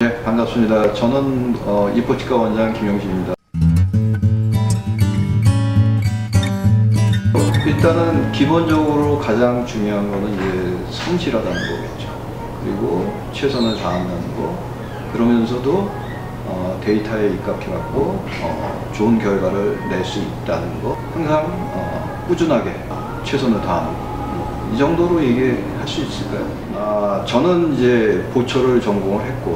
네, 반갑습니다. 저는 어, 이포치과 원장 김영진입니다. 일단은 기본적으로 가장 중요한 거는 이제 성실하다는 거겠죠. 그리고 최선을 다한다는 거. 그러면서도 어, 데이터에 입각해갖고 어, 좋은 결과를 낼 수 있다는 거. 항상 어, 꾸준하게 최선을 다하는 거. 이 정도로 얘기할 수 있을까요? 아, 저는 이제 보초를 전공을 했고,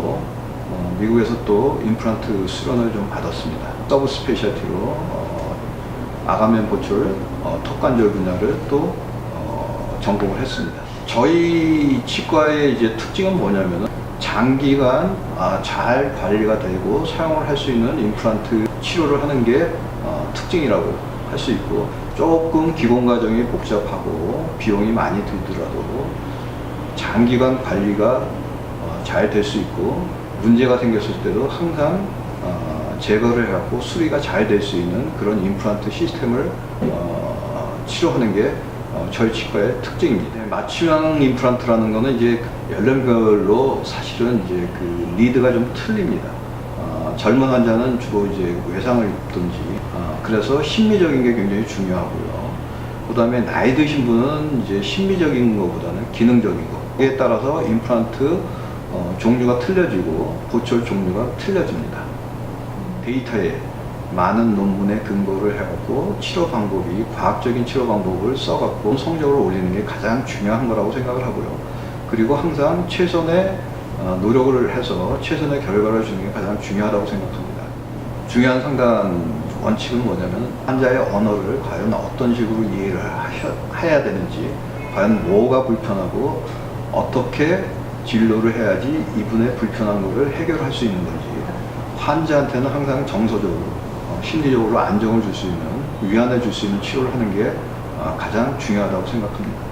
어, 미국에서 또 임플란트 수련을 좀 받았습니다. 서브 스페셜티로 어, 아가면 보초를 어, 턱관절 분야를 또 어, 전공을 했습니다. 저희 치과의 이제 특징은 뭐냐면은 장기간 아, 잘 관리가 되고 사용을 할 수 있는 임플란트 치료를 하는 게 어, 특징이라고 할 수 있고 조금 기본 과정이 복잡하고 비용이 많이 들더라도 장기간 관리가 잘 될 수 있고 문제가 생겼을 때도 항상 어, 제거를 해갖고 수리가 잘 될 수 있는 그런 임플란트 시스템을 어, 치료하는 게 어, 저희 치과의 특징입니다. 네, 맞춤형 임플란트라는 거는 이제 연령별로 사실은 이제 그 리드가 좀 틀립니다. 어, 젊은 환자는 주로 이제 외상을 입든지 어, 그래서 심미적인 게 굉장히 중요하고요. 그다음에 나이 드신 분은 이제 심미적인 것보다는 기능적인 거. 이에 따라서 임플란트 어, 종류가 틀려지고 보철 종류가 틀려집니다. 데이터에 많은 논문에 근거를 해갖고 치료 방법이 과학적인 치료 방법을 써갖고 성적을 올리는 게 가장 중요한 거라고 생각을 하고요. 그리고 항상 최선의 어, 노력을 해서 최선의 결과를 주는 게 가장 중요하다고 생각합니다. 중요한 상담 원칙은 뭐냐면 환자의 언어를 과연 어떤 식으로 이해를 해야 되는지 과연 뭐가 불편하고 어떻게 진료를 해야지 이분의 불편한 것을 해결할 수 있는 건지 환자한테는 항상 정서적으로 어, 심리적으로 안정을 줄 수 있는 위안해 줄수 있는 치료를 하는 게 어, 가장 중요하다고 생각합니다.